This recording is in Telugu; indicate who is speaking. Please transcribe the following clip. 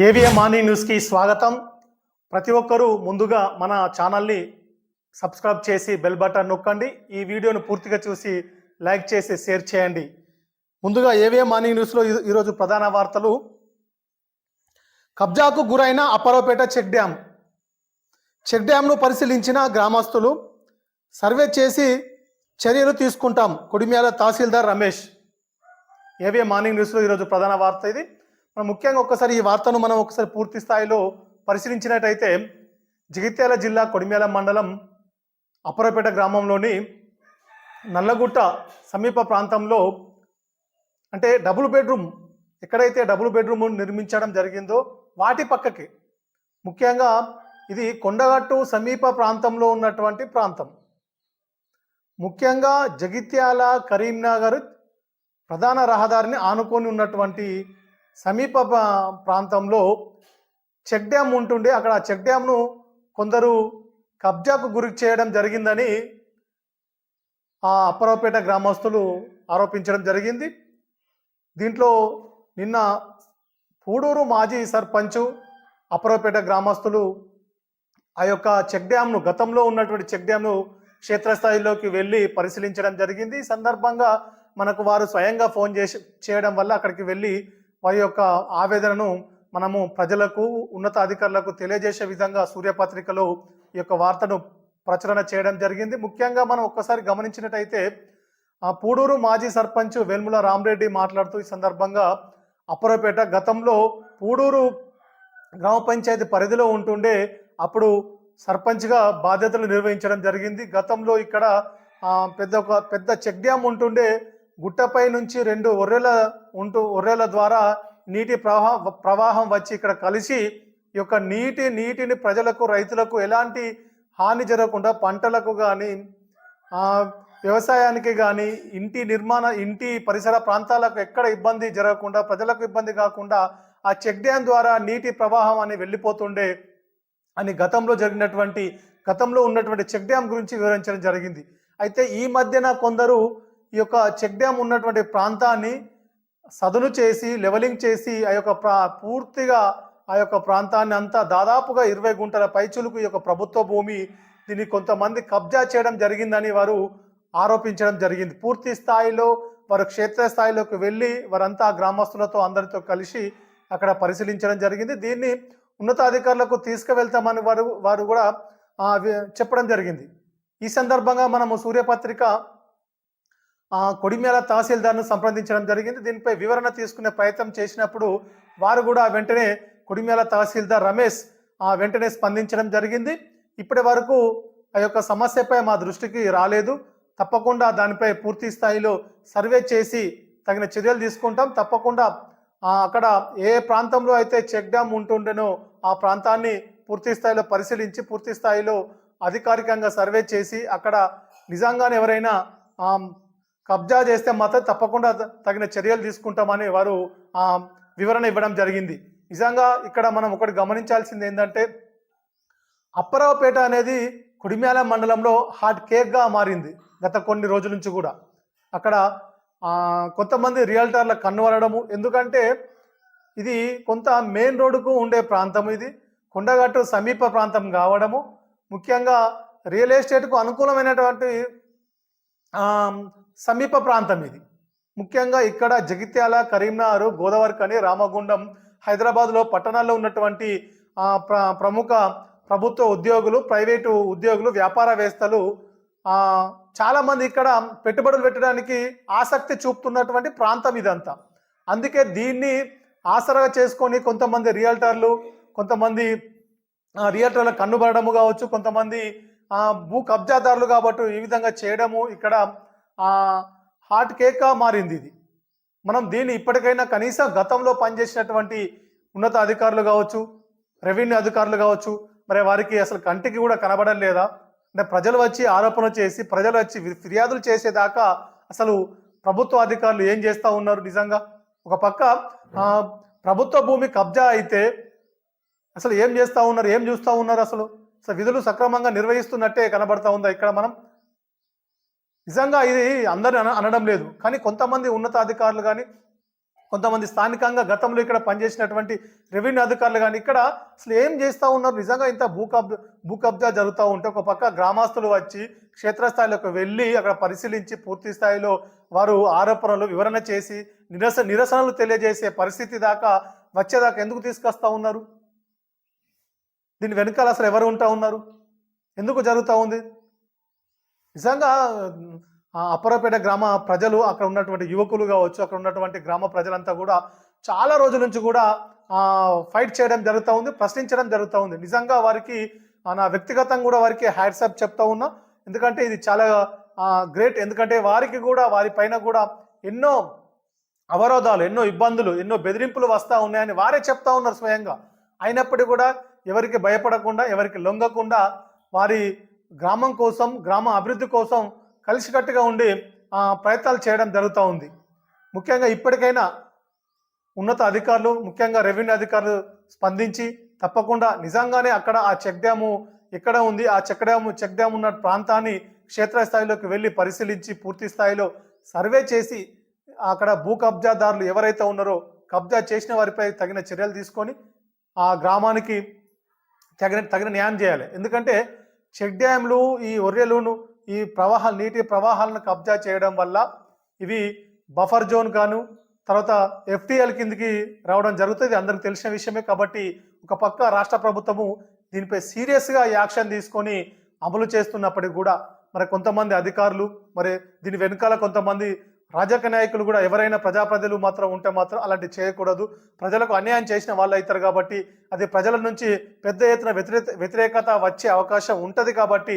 Speaker 1: ఏవిఎం మార్నింగ్ న్యూస్కి స్వాగతం. ప్రతి ఒక్కరూ ముందుగా మన ఛానల్ని సబ్స్క్రైబ్ చేసి బెల్ బటన్ నొక్కండి. ఈ వీడియోను పూర్తిగా చూసి లైక్ చేసి షేర్ చేయండి. ముందుగా ఏవిఎం మార్నింగ్ న్యూస్లో ఈరోజు ప్రధాన వార్తలు. కబ్జాకు గురైన అప్పారావుపేట చెక్ డ్యామ్. చెక్ డ్యామ్ను పరిశీలించిన గ్రామస్తులు సర్వే చేసి చర్యలు తీసుకుంటాం కొడిమ్యాల తహసీల్దార్ రమేష్. ఏవిఎం మార్నింగ్ న్యూస్లో ఈరోజు ప్రధాన వార్త ఇది. మనం ముఖ్యంగా ఒక్కసారి ఈ వార్తను మనం ఒకసారి పూర్తి స్థాయిలో పరిశీలించినట్టయితే జగిత్యాల జిల్లా కొడిమేల మండలం అపరపేట గ్రామంలోని నల్లగుట్ట సమీప ప్రాంతంలో అంటే డబుల్ బెడ్రూమ్ ఎక్కడైతే డబుల్ బెడ్రూమ్ నిర్మించడం జరిగిందో వాటి పక్కకి. ముఖ్యంగా ఇది కొండగట్టు సమీప ప్రాంతంలో ఉన్నటువంటి ప్రాంతం. ముఖ్యంగా జగిత్యాల కరీంనగర్ ప్రధాన రహదారిని ఆనుకొని ఉన్నటువంటి సమీప ప్రాంతంలో చెక్ డ్యామ్ ఉంటుండే. అక్కడ ఆ చెక్ డ్యామ్ను కొందరు కబ్జాకు గురి చేయడం జరిగిందని ఆ అప్పరావుపేట గ్రామస్తులు ఆరోపించడం జరిగింది. దీంట్లో నిన్న పూడూరు మాజీ సర్పంచు అప్పరావుపేట గ్రామస్తులు ఆ యొక్క చెక్ డ్యామ్ను గతంలో ఉన్నటువంటి చెక్ డ్యామ్ను క్షేత్రస్థాయిలోకి వెళ్ళి పరిశీలించడం జరిగింది. ఈ సందర్భంగా మనకు వారు స్వయంగా ఫోన్ చేసి చేయడం వల్ల అక్కడికి వెళ్ళి వారి యొక్క ఆవేదనను మనము ప్రజలకు ఉన్నతాధికారులకు తెలియజేసే విధంగా సూర్యపత్రికలో ఈ యొక్క వార్తను ప్రచురణ చేయడం జరిగింది. ముఖ్యంగా మనం ఒక్కసారి గమనించినట్టయితే పూడూరు మాజీ సర్పంచ్ వేల్ముల రామరెడ్డి మాట్లాడుతూ ఈ సందర్భంగా అప్పరపేట గతంలో పూడూరు గ్రామ పంచాయతీ పరిధిలో ఉంటుండే అప్పుడు సర్పంచ్గా బాధ్యతలు నిర్వహించడం జరిగింది. గతంలో ఇక్కడ పెద్ద ఒక పెద్ద చెక్ డ్యామ్ ఉంటుండే. గుట్టపై నుంచి రెండు ఒర్రెల ఉంటూ ఒర్రెల ద్వారా నీటి ప్రవాహ ప్రవాహం వచ్చి ఇక్కడ కలిసి ఈ యొక్క నీటి నీటిని ప్రజలకు రైతులకు ఎలాంటి హాని జరగకుండా పంటలకు కానీ వ్యవసాయానికి కానీ ఇంటి నిర్మాణ ఇంటి పరిసర ప్రాంతాలకు ఎక్కడ ఇబ్బంది జరగకుండా ప్రజలకు ఇబ్బంది కాకుండా ఆ చెక్ డ్యామ్ ద్వారా నీటి ప్రవాహం అని వెళ్ళిపోతుండే అని గతంలో జరిగినటువంటి గతంలో ఉన్నటువంటి చెక్ డ్యామ్ గురించి వివరించడం జరిగింది. అయితే ఈ మధ్యన కొందరు ఈ యొక్క చెక్ డ్యామ్ ఉన్నటువంటి ప్రాంతాన్ని సదును చేసి లెవలింగ్ చేసి ఆ యొక్క ప్రా పూర్తిగా ఆ యొక్క ప్రాంతాన్ని అంతా దాదాపుగా ఇరవై గుంటల పైచులకు ఈ యొక్క ప్రభుత్వ భూమి దీన్ని కొంతమంది కబ్జా చేయడం జరిగిందని వారు ఆరోపించడం జరిగింది. పూర్తి స్థాయిలో వారు క్షేత్రస్థాయిలోకి వెళ్ళి వారంతా గ్రామస్తులతో అందరితో కలిసి అక్కడ పరిశీలించడం జరిగింది. దీన్ని ఉన్నతాధికారులకు తీసుకువెళ్తామని వారు వారు కూడా చెప్పడం జరిగింది. ఈ సందర్భంగా మనము సూర్యపత్రిక ఆ, కొడిమేల తహసీల్దార్ను సంప్రదించడం జరిగింది. దీనిపై వివరణ తీసుకునే ప్రయత్నం చేసినప్పుడు వారు కూడా వెంటనే కొడిమేల తహసీల్దార్ రమేష్ ఆ, వెంటనే స్పందించడం జరిగింది. ఇప్పటి వరకు ఆ యొక్క సమస్యపై మా దృష్టికి రాలేదు. తప్పకుండా దానిపై పూర్తి స్థాయిలో సర్వే చేసి తగిన చర్యలు తీసుకుంటాం. తప్పకుండా అక్కడ ఏ ప్రాంతంలో అయితే చెక్ డ్యామ్ ఉంటుండేనో ఆ ప్రాంతాన్ని పూర్తి స్థాయిలో పరిశీలించి పూర్తి స్థాయిలో అధికారికంగా సర్వే చేసి అక్కడ నిజంగానే ఎవరైనా కబ్జా చేస్తే మాత్రం తప్పకుండా తగిన చర్యలు తీసుకుంటామని వారు వివరణ ఇవ్వడం జరిగింది. నిజంగా ఇక్కడ మనం ఒకటి గమనించాల్సింది ఏంటంటే అప్పరావుపేట అనేది కుడిమ్యాల మండలంలో హాట్ కేక్గా మారింది గత కొన్ని రోజుల నుంచి కూడా. అక్కడ కొంతమంది రియల్టర్ల కన్నువరడము ఎందుకంటే ఇది కొంత మెయిన్ రోడ్డుకు ఉండే ప్రాంతం ఇది. కొండగట్టు సమీప ప్రాంతం కావడము. ముఖ్యంగా రియల్ ఎస్టేట్కు అనుకూలమైనటువంటి సమీప ప్రాంతం ఇది. ముఖ్యంగా ఇక్కడ జగిత్యాల కరీంనగర్ గోదావరికని రామగుండం హైదరాబాద్లో పట్టణాల్లో ఉన్నటువంటి ప్ర ప్రముఖ ప్రభుత్వ ఉద్యోగులు ప్రైవేటు ఉద్యోగులు వ్యాపారవేత్తలు చాలామంది ఇక్కడ పెట్టుబడులు పెట్టడానికి ఆసక్తి చూపుతున్నటువంటి ప్రాంతం ఇదంతా. అందుకే దీన్ని ఆసరాగా చేసుకొని కొంతమంది రియల్టర్లు కొంతమంది రియల్టర్ల కన్నుబడము కావచ్చు కొంతమంది భూ కబ్జాదారులు కాబట్టి ఈ విధంగా చేయడము ఇక్కడ హార్ట్ హాట్ కేక్గా మారింది ఇది. మనం దీన్ని ఇప్పటికైనా కనీసం గతంలో పనిచేసినటువంటి ఉన్నత అధికారులు కావచ్చు రెవెన్యూ అధికారులు కావచ్చు మరి వారికి అసలు కంటికి కూడా కనబడం లేదా? అంటే ప్రజలు వచ్చి ఆరోపణలు చేసి ప్రజలు వచ్చి ఫిర్యాదులు చేసేదాకా అసలు ప్రభుత్వ అధికారులు ఏం చేస్తూ ఉన్నారు నిజంగా? ఒక పక్క ప్రభుత్వ భూమి కబ్జా అయితే అసలు ఏం చేస్తూ ఉన్నారు ఏం చూస్తూ ఉన్నారు అసలు? అసలు విధులు సక్రమంగా నిర్వహిస్తున్నట్టే కనబడతా ఉందా ఇక్కడ మనం? నిజంగా ఇది అందరిని అనడం లేదు. కానీ కొంతమంది ఉన్నతాధికారులు కానీ కొంతమంది స్థానికంగా గతంలో ఇక్కడ పనిచేసినటువంటి రెవెన్యూ అధికారులు కానీ ఇక్కడ అసలు ఏం చేస్తూ ఉన్నారు? నిజంగా ఇంత భూ కబ్ భూ కబ్జా జరుగుతూ ఉంటే ఒక పక్క గ్రామస్తులు వచ్చి క్షేత్రస్థాయిలోకి వెళ్ళి అక్కడ పరిశీలించి పూర్తి స్థాయిలో వారు ఆరోపణలు వివరణ చేసి నిరస నిరసనలు తెలియజేసే పరిస్థితి దాకా వచ్చేదాకా ఎందుకు తీసుకొస్తా ఉన్నారు? దీని వెనకాల అసలు ఎవరు ఉంటా ఉన్నారు? ఎందుకు జరుగుతూ ఉంది? నిజంగా ఆ, అప్పరపేట గ్రామ ప్రజలు అక్కడ ఉన్నటువంటి యువకులు కావచ్చు అక్కడ ఉన్నటువంటి గ్రామ ప్రజలంతా కూడా చాలా రోజుల నుంచి కూడా ఫైట్ చేయడం జరుగుతూ ఉంది ప్రశ్నించడం జరుగుతూ ఉంది. నిజంగా వారికి నా వ్యక్తిగతంగా కూడా వారికి హ్యాట్సప్ చెప్తా ఉన్నా. ఎందుకంటే ఇది చాలా గ్రేట్ ఎందుకంటే వారికి కూడా వారి పైన కూడా ఎన్నో అవరోధాలు ఎన్నో ఇబ్బందులు ఎన్నో బెదిరింపులు వస్తూ ఉన్నాయని వారే చెప్తా ఉన్నారు స్వయంగా. అయినప్పటికీ కూడా ఎవరికి భయపడకుండా ఎవరికి లొంగకుండా వారి గ్రామం కోసం గ్రామ అభివృద్ధి కోసం కలిసికట్టుగా ఉండి ప్రయత్నాలు చేయడం జరుగుతూ ఉంది. ముఖ్యంగా ఇప్పటికైనా ఉన్నత అధికారులు ముఖ్యంగా రెవెన్యూ అధికారులు స్పందించి తప్పకుండా నిజంగానే అక్కడ ఆ చెక్ డ్యాము ఎక్కడ ఉంది ఆ చెక్ డ్యాము చెక్ డ్యామ్ ఉన్న ప్రాంతాన్ని క్షేత్రస్థాయిలోకి వెళ్ళి పరిశీలించి పూర్తి స్థాయిలో సర్వే చేసి అక్కడ భూ కబ్జాదారులు ఎవరైతే ఉన్నారో కబ్జా చేసిన వారిపై తగిన చర్యలు తీసుకొని ఆ గ్రామానికి తగిన తగిన న్యాయం చేయాలి. ఎందుకంటే చెక్ డ్యామ్లు ఈ ఒర్రెలును ఈ ప్రవాహాలు నీటి ప్రవాహాలను కబ్జా చేయడం వల్ల ఇవి బఫర్ జోన్ గాను తర్వాత ఎఫ్టీఎల్ కిందికి రావడం జరుగుతుంది అందరికి తెలిసిన విషయమే కాబట్టి ఒక పక్క రాష్ట్ర ప్రభుత్వము దీనిపై సీరియస్గా యాక్షన్ తీసుకొని అమలు చేస్తున్నప్పటికీ కూడా మరి కొంతమంది అధికారులు మరి దీని వెనకాల కొంతమంది రాజకీయ నాయకులు కూడా ఎవరైనా ప్రజాప్రతినిధులు మాత్రం ఉంటే మాత్రం అలాంటి చేయకూడదు. ప్రజలకు అన్యాయం చేసిన వాళ్ళు అవుతారు కాబట్టి అది ప్రజల నుంచి పెద్ద ఎత్తున వ్యతిరేక వ్యతిరేకత వచ్చే అవకాశం ఉంటుంది కాబట్టి